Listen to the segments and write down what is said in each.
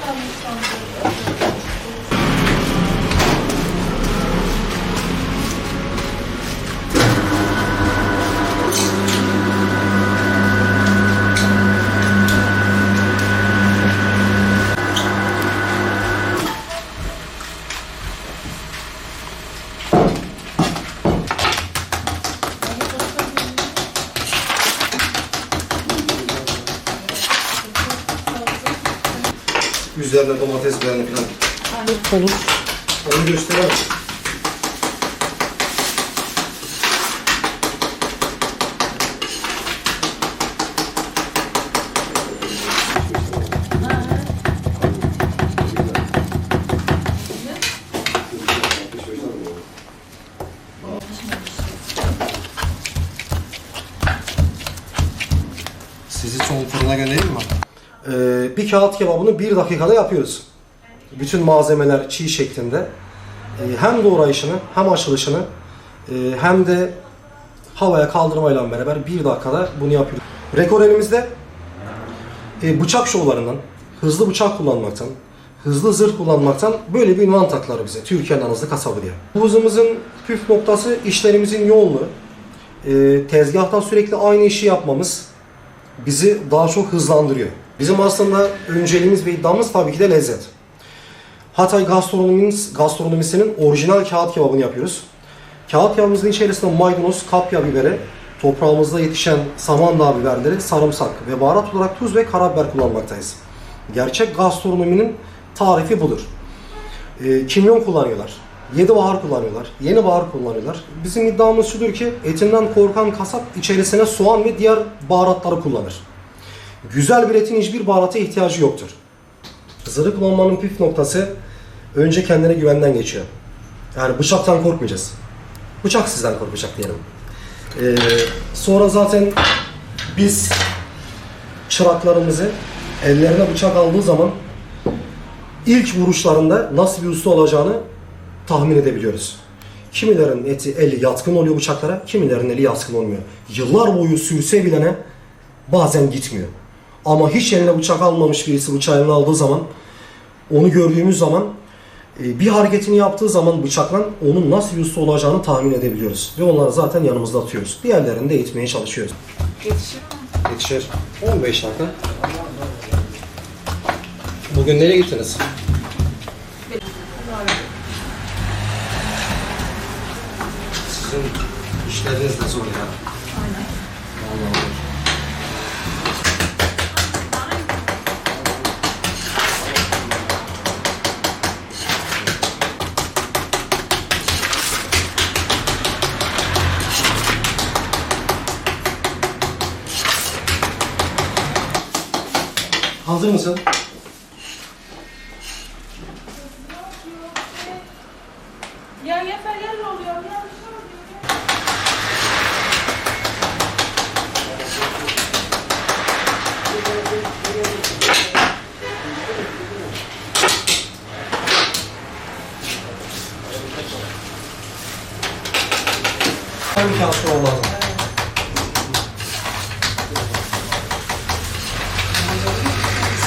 감사합니다. Üzerine domates biberini falan. Olur. Onu gösteremem. Sizi son fırına göndereyim mi? Ee, bir kağıt kebabını bir dakikada yapıyoruz. Bütün malzemeler çiğ şeklinde. Ee, hem doğrayışını hem açılışını e, hem de havaya kaldırmayla beraber bir dakikada bunu yapıyoruz. Rekor elimizde e, bıçak şovlarından, hızlı bıçak kullanmaktan, hızlı zırh kullanmaktan böyle bir ünvan taktılar bize. Türkiye'nin en hızlı kasabı diye. Bu hızımızın püf noktası işlerimizin yoğunluğu. E, tezgahta sürekli aynı işi yapmamız bizi daha çok hızlandırıyor. Bizim aslında önceliğimiz ve iddiamız tabii ki de lezzet. Hatay gastronomimiz, gastronomisinin orijinal kağıt kebabını yapıyoruz. Kağıt kebabımızın içerisinde maydanoz, kapya biberi, toprağımızda yetişen samandağ biberleri, sarımsak ve baharat olarak tuz ve karabiber kullanmaktayız. Gerçek gastronominin tarifi budur. E, kimyon kullanıyorlar. Yedi bahar kullanıyorlar. Yeni bahar kullanıyorlar. Bizim iddiamız şudur ki etinden korkan kasap içerisine soğan ve diğer baharatları kullanır. Güzel bir etin hiçbir baharata ihtiyacı yoktur. Zırhı kullanmanın püf noktası önce kendine güvenden geçiyor. Yani bıçaktan korkmayacağız. Bıçak sizden korkacak diyelim. Ee, sonra zaten biz çıraklarımızı ellerine bıçak aldığı zaman ilk vuruşlarında nasıl bir usta olacağını tahmin edebiliyoruz. Kimilerin eti, eli yatkın oluyor bıçaklara, kimilerin eli yatkın olmuyor. Yıllar boyu sürse bilene bazen gitmiyor. Ama hiç eline bıçak almamış birisi bıçağı eline aldığı zaman, onu gördüğümüz zaman e, bir hareketini yaptığı zaman bıçakla onun nasıl usta olacağını tahmin edebiliyoruz. Ve onları zaten yanımızda atıyoruz. Diğerlerini de eğitmeye çalışıyoruz. Yetişir mi? Yetişir. 15 dakika. Bugün nereye gittiniz? Sizin işleriniz de zor ya. Aynen. Hazır mısın? Ya yeter yer oluyor. Ya bir şey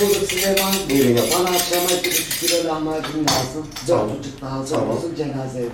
Bulduk. Buyurun yap. Bana akşama iki buçuk kilo lahmacun lazım. Tamam. Dört buçuk daha hazır Tamam. olsun cenazeye